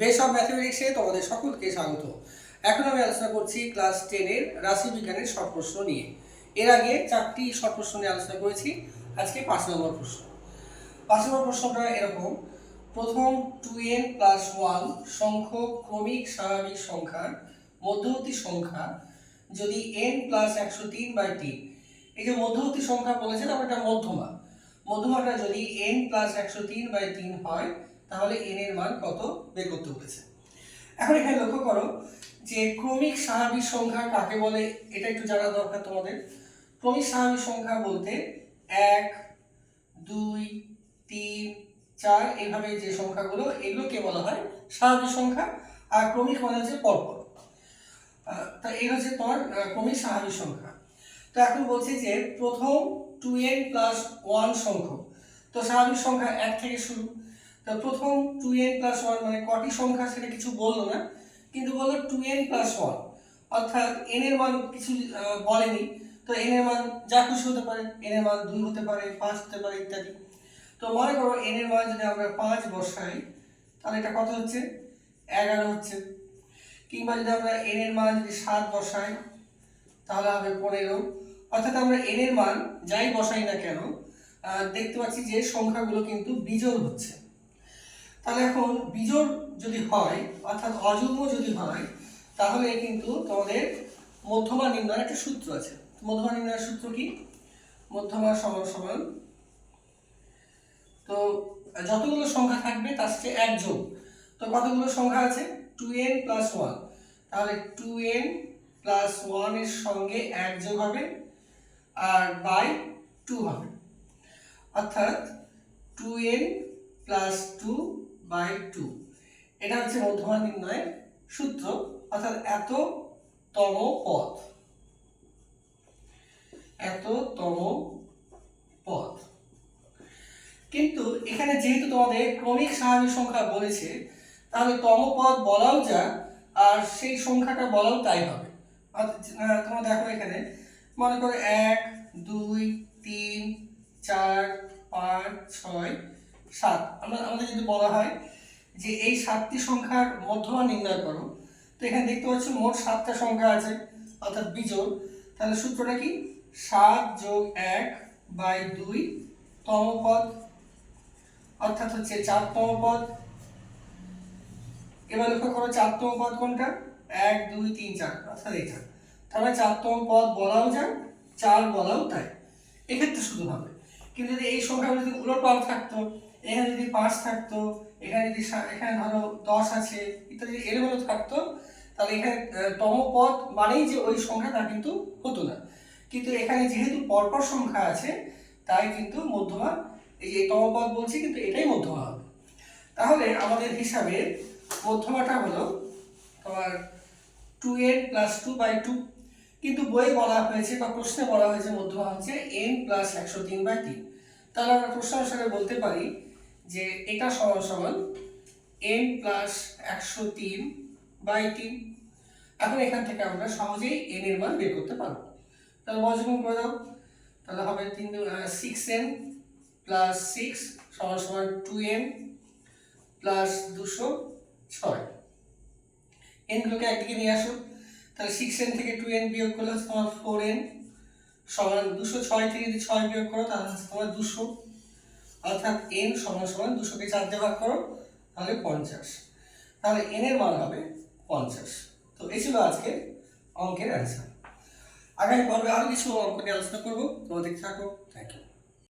Base of ম্যাথমেটিক্সে তোমাদের সকলকে স্বাগত। এখন আমি আলোচনা করছি ক্লাস টেনের রাশি বিজ্ঞানের শর্ট প্রশ্ন নিয়ে। এর আগে চারটি শর্ট প্রশ্ন নিয়ে আলোচনা করেছি। আজকে পাঁচ নম্বর প্রশ্ন। পাঁচ নম্বর প্রশ্নটা এরকম। প্রথম টু এন প্লাস ওয়ান সংখ্যক ক্রমিক স্বাভাবিক সংখ্যার মধ্যবর্তী সংখ্যা যদি এন প্লাস একশো তিন বাই তিন। এই যে মধ্যবর্তী সংখ্যা বলেছেন আমরা এটা মধ্যমা। মধ্যমাটা যদি এন প্লাস একশো তিন বাই তিন হয় তাহলে এন এর মান কত? বের করতে বলেছে। এখন এখানে লক্ষ্য করো যে ক্রমিক স্বাভাবিক সংখ্যা কাকে বলে? এটা একটু জানা দরকার তোমাদের। ক্রমিক স্বাভাবিক সংখ্যা বলতে এক, দুই, তিন, চার, এইভাবে যে সংখ্যাগুলো, এগুলোকে বলা হয় স্বাভাবিক সংখ্যা। আর ক্রমিক মানে হচ্ছে পরপর। তা এই হচ্ছে তোমার ক্রমিক স্বাভাবিক সংখ্যা। তো এখন বলছি যে প্রথম টু এন প্লাস ওয়ান সংখ্যক। তো স্বাভাবিক সংখ্যা এক থেকে শুরু। তো প্রথম টু এন প্লাস ওয়ান মানে কটি সংখ্যা সেটা কিছু বলল না, কিন্তু বলল টু এন প্লাস ওয়ান অর্থাৎ এন এর মান কিছু বলেনি। তো এন এর মান যা খুশি হতে পারে এন এর মান দুই হতে পারে, পাঁচ হতে পারে, ইত্যাদি। তো মনে করো এন এর মান যদি আমরা পাঁচ বসাই, তাহলে এটা কত হচ্ছে? এগারো হচ্ছে। কিংবা যদি আমরা এন এর মান যদি সাত বসাই, তাহলে হবে পনেরো। অর্থাৎ আমরা এন এর মান যাই বসাই না কেন দেখতে পাচ্ছি যে সংখ্যাগুলো কিন্তু বিজোড় হচ্ছে। তাহলে এখন বিজোড় যদি হয়, অর্থাৎ অযুগ্ম যদি হয়, তাহলে কিন্তু তোমাদের মধ্যমা নির্ণয়ের একটা সূত্র আছে। মধ্যমা নির্ণয়ের সূত্র কি? মধ্যমা সমান সমান। তো যতগুলো সংখ্যা থাকবে, তার সাথে এক যোগ। তো কতগুলো সংখ্যা আছে? Two n plus one. তাহলে টু এন প্লাস ওয়ানের সঙ্গে এক যোগ হবে, আর বাই টু হবে। অর্থাৎ two n plus two by two. এটা হচ্ছে মধ্যমা নির্ণয়ের সূত্র, অর্থাৎ এত তম পদ। এততম পদ। কিন্তু এখানে যেহেতু তোমাদের ক্রমিক স্বাভাবিক সংখ্যা বলেছে, তাহলে তম পদ বলাও যা, আর সেই সংখ্যাটা বলাও তাই হবে। তোমরা দেখো এখানে, মনে করো এক, দুই, তিন, চার, পাঁচ, ছয় সাত। আমরা, আমাদের যদি বলা হয় যে এই সাতটি সংখ্যার মধ্যমা নির্ণয় করো, তো এখানে দেখতে পাচ্ছ মোট সাতটা সংখ্যা আছে, অর্থাৎ বিজোড়। তাহলে সূত্রটা কি? সাত যোগ এক বাই দুই তম পদ অর্থাৎ হচ্ছে চারতম পদ এবার লক্ষ্য করো চারতম পদ কোনটা? এক, দুই, তিন, চার, অর্থাৎ এটা তাহলে চারতম পদ বলাও যায়, চার বলাও তাই। এক্ষেত্রে শুধু হবে। কিন্তু যদি এই সংখ্যাগুলো যদি উলট পাল থাকতো এখানে যদি পাঁচ থাকতো এখানে যদি এখানে ধরো দশ আছে ইত্যাদি যদি এলোমেলো থাকতো তাহলে এখানে আহ, তম পদ মানেই যে ওই সংখ্যা তা কিন্তু হতো না। কিন্তু এখানে যেহেতু পরপর সংখ্যা আছে তাই কিন্তু মধ্যমা এই যে তম পদ বলছি কিন্তু এটাই মধ্যমা হবে। তাহলে আমাদের হিসাবে মধ্যমাটা হলো তোমার two n plus two by two কিন্তু বইয়ে বলা হয়েছে বা প্রশ্নে বলা হয়েছে মধ্যমা হচ্ছে এন প্লাস একশো তিন বাই তিন। তাহলে আমরা প্রশ্ন অনুসারে বলতে পারি যে এটা সমান সমান এন প্লাস একশো তিন বাই তিন। এখন এখান থেকে আমরা সহজেই এন এর মান বের করতে পারব। তাহলে বজ্রগুণ করে দাও। তাহলে হবে তিন সিক্স এন প্লাস সিক্স সমান সমান টু এন প্লাস দুশো ছয়। এনগুলোকে একদিকে নিয়ে আসো। তাহলে সিক্স এন থেকে টু এন বিয়োগ করলে তোমার ফোর এন সমান দুশো ছয় থেকে যদি ছয় বিয়োগ করো তাহলে তোমার দুশো। অর্থাৎ এন সমান সমান দুশোকে চার দিয়ে ভাগ করো, তাহলে পঞ্চাশ। তাহলে এন এর মান হবে পঞ্চাশ। তো এই ছিল আজকে অঙ্কের অ্যান্সার আগামী পর্বে আরও কিছু অঙ্ক নিয়ে আলোচনা করব। তোমাদের থাকো। Thank you